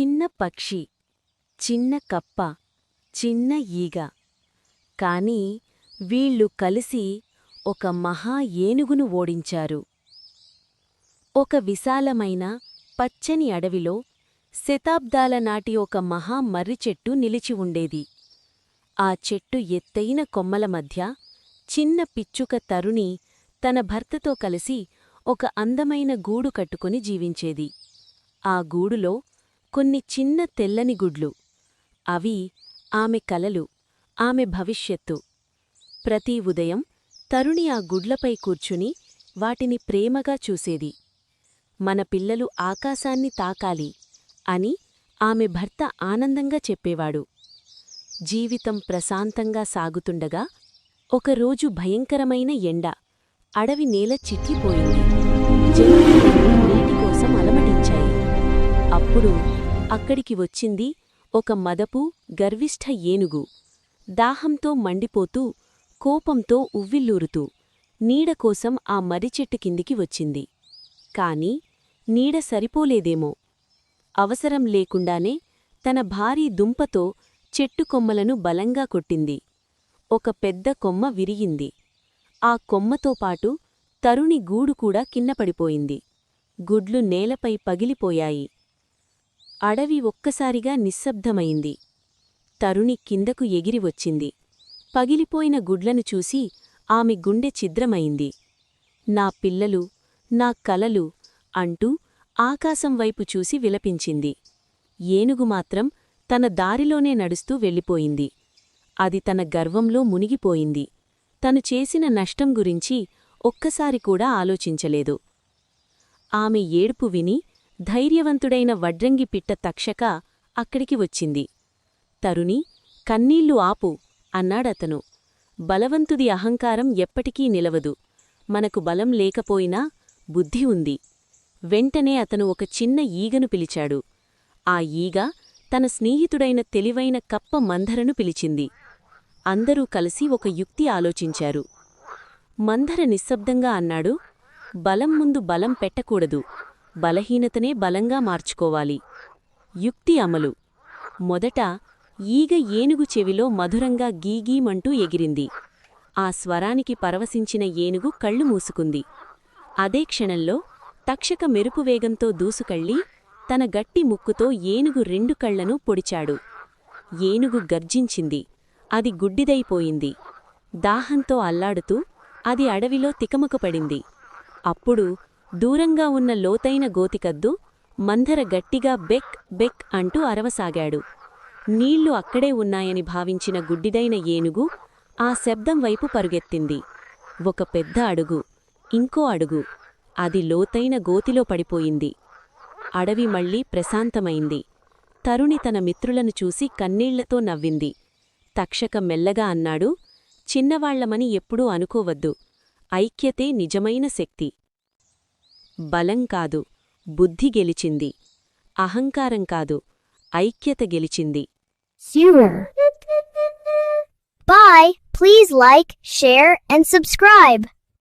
చిన్న పక్షి చిన్న కప్ప చిన్న ఈగ. కాని వీళ్ళు కలిసి ఒక మహా ఏనుగును ఓడించారు. ఒక విశాలమైన పచ్చని అడవిలో శతాబ్దాల నాటి ఒక మహా మర్రి చెట్టు నిలిచి ఉండేది. ఆ చెట్టు ఎత్తైన కొమ్మల మధ్య చిన్న పిచ్చుక తరుణి తన భర్తతో కలిసి ఒక అందమైన గూడు కట్టుకుని జీవించేది. ఆ గూడులో కొన్ని చిన్న తెల్లని గుడ్లు. అవి ఆమె కలలు ఆమె భవిష్యత్తు. ప్రతి ఉదయం తరుణి ఆ గుడ్లపై కూర్చుని వాటిని ప్రేమగా చూసేది. మన పిల్లలు ఆకాశాన్ని తాకాలి అని ఆమె భర్త ఆనందంగా చెప్పేవాడు. జీవితం ప్రశాంతంగా సాగుతుండగా ఒకరోజు భయంకరమైన ఎండ అడవి నేల చిక్కిపోయింది జంతువులన్నీ నీటి కోసం అలమటించాయి. అప్పుడు అక్కడికి వచ్చింది ఒక మదపు గర్విష్ఠ ఏనుగు. దాహంతో మండిపోతూ కోపంతో ఉవ్విల్లూరుతూ నీడ కోసం ఆ మర్రిచెట్టు కిందికి వచ్చింది. కాని నీడ సరిపోలేదేమో. అవసరం లేకుండానే తన భారీ దుంపతో చెట్టు కొమ్మలను బలంగా కొట్టింది. ఒక పెద్ద కొమ్మ విరిగింది. ఆ కొమ్మతో పాటు తరుణి గూడు కూడా కిన్నపడిపోయింది గుడ్లు నేలపై పగిలిపోయాయి. అడవి ఒక్కసారిగా నిశ్శబ్దమైంది. తరుణి కిందకు ఎగిరి వచ్చింది. పగిలిపోయిన గుడ్లను చూసి ఆమె గుండె ఛిద్రమైంది. నా పిల్లలు నా కలలు అంటూ ఆకాశం వైపు చూసి విలపించింది. ఏనుగు మాత్రం తన దారిలోనే నడుస్తూ వెళ్ళిపోయింది. అది తన గర్వంలో మునిగిపోయింది. తను చేసిన నష్టం గురించి ఒక్కసారి కూడా ఆలోచించలేదు. ఆమె ఏడుపు విని ధైర్యవంతుడైన వడ్రంగి పిట్ట తక్షక అక్కడికి వచ్చింది. తరుణి కన్నీళ్ళు ఆపు అన్నాడతను. బలవంతుది అహంకారం ఎప్పటికీ నిలవదు. మనకు బలం లేకపోయినా బుద్ధి ఉంది. వెంటనే అతను ఒక చిన్న ఈగను పిలిచాడు. ఆ ఈగ తన స్నేహితుడైన తెలివైన కప్ప మంధరను పిలిచింది. అందరూ కలిసి ఒక యుక్తి ఆలోచించారు. మంధర నిశ్శబ్దంగా అన్నాడు బలం ముందు బలం పెట్టకూడదు. బలహీనతనే బలంగా మార్చుకోవాలి. యుక్తి అమలు. మొదట ఈగ ఏనుగు చెవిలో మధురంగా గీగీమంటూ ఎగిరింది. ఆ స్వరానికి పరవశించిన ఏనుగు కళ్ళు మూసుకుంది. అదే క్షణంలో తక్షక మెరుపు వేగంతో దూసుకళ్ళి తన గట్టి ముక్కుతో ఏనుగు రెండు కళ్ళను పొడిచాడు. ఏనుగు గర్జించింది. అది గుడ్డిదైపోయింది. దాహంతో అల్లాడుతూ అది అడవిలో తికమకపడింది. అప్పుడు దూరంగా ఉన్న లోతైన గోతికద్దు మంధర గట్టిగా బెక్ బెక్ అంటూ అరవసాగాడు. నీళ్ళు అక్కడే ఉన్నాయని భావించిన గుడ్డిదైన ఏనుగు ఆ శబ్దం వైపు పరుగెత్తింది. ఒక పెద్ద అడుగు ఇంకో అడుగు అది లోతైన గోతిలో పడిపోయింది. అడవి మళ్ళీ ప్రశాంతమైంది. తరుణి తన మిత్రులను చూసి కన్నీళ్ళతో నవ్వింది. తక్షక మెల్లగా అన్నాడు చిన్నవాళ్ళమని ఎప్పుడూ అనుకోవద్దు. ఐక్యతే నిజమైన శక్తి. బలం కాదు బుద్ధి గెలిచింది అహంకారం కాదు ఐక్యత గెలిచింది. Bye please like share and subscribe